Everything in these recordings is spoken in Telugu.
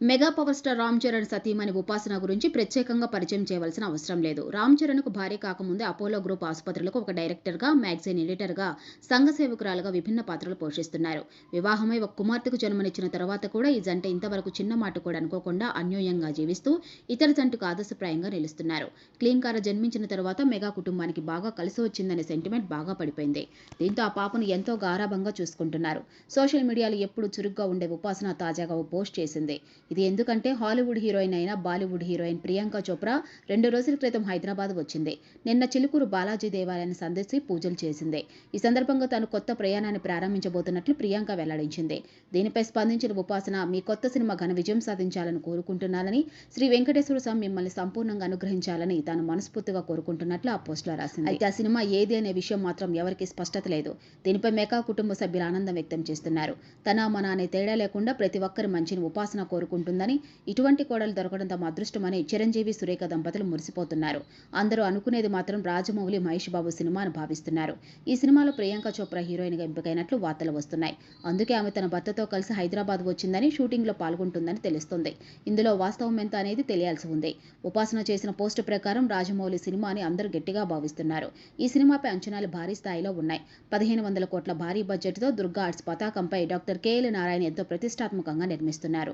Mega power star Ram Charan సతీమణి ఉపాసన గురించి ప్రత్యేకంగా పరిచయం చేయవలసిన అవసరం లేదు. రామ్ చరణ్కు భార్య కాకముందే అపోలో గ్రూప్ ఆసుపత్రులకు ఒక డైరెక్టర్గా మ్యాగజైన్ ఎడిటర్గా సంఘ సేవకురాలుగా విభిన్న పాత్రలు పోషిస్తున్నారు. వివాహమై ఒక కుమార్తెకు జన్మనిచ్చిన తర్వాత కూడా ఈ జంట ఇంతవరకు చిన్న మాట కూడా అనుకోకుండా అన్యోన్యంగా జీవిస్తూ ఇతర జంటకు ఆదర్శప్రాయంగా నిలుస్తున్నారు. క్లీన్ కార జన్మించిన తర్వాత మెగా కుటుంబానికి బాగా కలిసి వచ్చిందనే సెంటిమెంట్ బాగా పడిపోయింది. దీంతో ఆ పాపను ఎంతో గారాభంగా చూసుకుంటున్నారు. సోషల్ మీడియాలో ఎప్పుడు చురుగ్గా ఉండే ఉపాసన తాజాగా ఓ పోస్ట్ చేసింది. ఇది ఎందుకంటే హాలీవుడ్ హీరోయిన్ అయిన బాలీవుడ్ హీరోయిన్ ప్రియాంక చోప్రా రెండు రోజుల క్రితం హైదరాబాద్ వచ్చింది. నిన్న చిలుకూరు బాలాజీ దేవాలయాన్ని సందర్శి పూజలు చేసింది. ఈ సందర్భంగా తాను కొత్త ప్రయాణాన్ని ప్రారంభించబోతున్నట్లు ప్రియాంక వెల్లడించింది. దీనిపై స్పందించిన ఉపాసన మీ కొత్త సినిమా ఘన విజయం సాధించాలని కోరుకుంటున్నానని శ్రీ వెంకటేశ్వర స్వామి మిమ్మల్ని సంపూర్ణంగా అనుగ్రహించాలని తాను మనస్ఫూర్తిగా కోరుకుంటున్నట్లు ఆ పోస్టులో రాసింది. అయితే ఆ సినిమా ఏది అనే విషయం మాత్రం ఎవరికి స్పష్టత లేదు. దీనిపై మెకా కుటుంబ సభ్యులు ఆనందం వ్యక్తం చేస్తున్నారు. తన మన అనే తేడా లేకుండా ప్రతి ఒక్కరి మంచిని ఉపాసన ఉంటుందని ఇటువంటి కోడలు దొరకడం తమ అదృష్టమని చిరంజీవి సురేఖ దంపతులు మురిసిపోతున్నారు. అందరూ అనుకునేది మాత్రం రాజమౌళి మహేష్ బాబు సినిమా అని భావిస్తున్నారు. ఈ సినిమాలో ప్రియాంక చోప్రా హీరోయిన్గా ఎంపికైనట్లు వార్తలు వస్తున్నాయి. అందుకే ఆమె తన భర్తతో కలిసి హైదరాబాద్ వచ్చిందని షూటింగ్లో పాల్గొంటుందని తెలుస్తుంది. ఇందులో వాస్తవం ఎంత అనేది తెలియాల్సి ఉంది. ఉపాసన చేసిన పోస్టు ప్రకారం రాజమౌళి సినిమా అని అందరూ గట్టిగా భావిస్తున్నారు. ఈ సినిమాపై అంచనాలు భారీ స్థాయిలో ఉన్నాయి. పదిహేను వందల కోట్ల భారీ బడ్జెట్తో దుర్గా ఆర్ట్స్ పతాకంపై డాక్టర్ కేఎల్ నారాయణ ఎంతో ప్రతిష్టాత్మకంగా నిర్మిస్తున్నారు.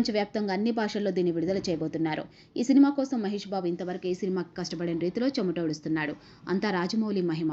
ప్రపంచవ్యాప్తంగా అన్ని భాషల్లో దీన్ని విడుదల చేయబోతున్నారు. ఈ సినిమా కోసం మహేష్ బాబు ఇంతవరకు ఏ సినిమాకి కష్టపడిన రీతిలో చెమటోడుస్తున్నాడు. అంతా రాజమౌళి మహిమ.